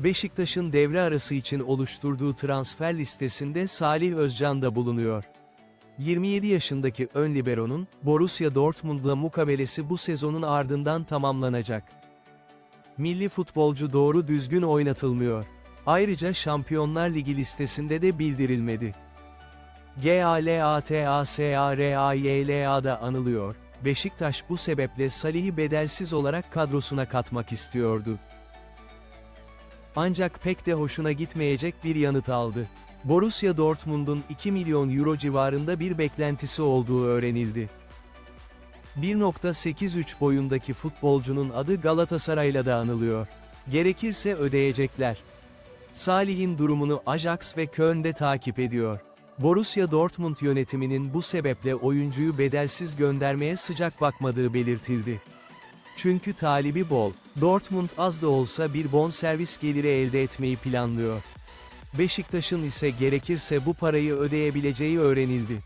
Beşiktaş'ın devre arası için oluşturduğu transfer listesinde Salih Özcan da bulunuyor. 27 yaşındaki ön libero'nun, Borussia Dortmund'la mukabelesi bu sezonun ardından tamamlanacak. Milli futbolcu doğru düzgün oynatılmıyor. Ayrıca Şampiyonlar Ligi listesinde de bildirilmedi. GALATASARAYLA'da anılıyor. Beşiktaş bu sebeple Salih'i bedelsiz olarak kadrosuna katmak istiyordu. Ancak pek de hoşuna gitmeyecek bir yanıt aldı. Borussia Dortmund'un 2 milyon euro civarında bir beklentisi olduğu öğrenildi. 1.83 boyundaki futbolcunun adı Galatasaray'la da anılıyor. Gerekirse ödeyecekler. Salih'in durumunu Ajax ve Köln'de takip ediyor. Borussia Dortmund yönetiminin bu sebeple oyuncuyu bedelsiz göndermeye sıcak bakmadığı belirtildi. Çünkü talibi bol. Dortmund az da olsa bir bonservis geliri elde etmeyi planlıyor. Beşiktaş'ın ise gerekirse bu parayı ödeyebileceği öğrenildi.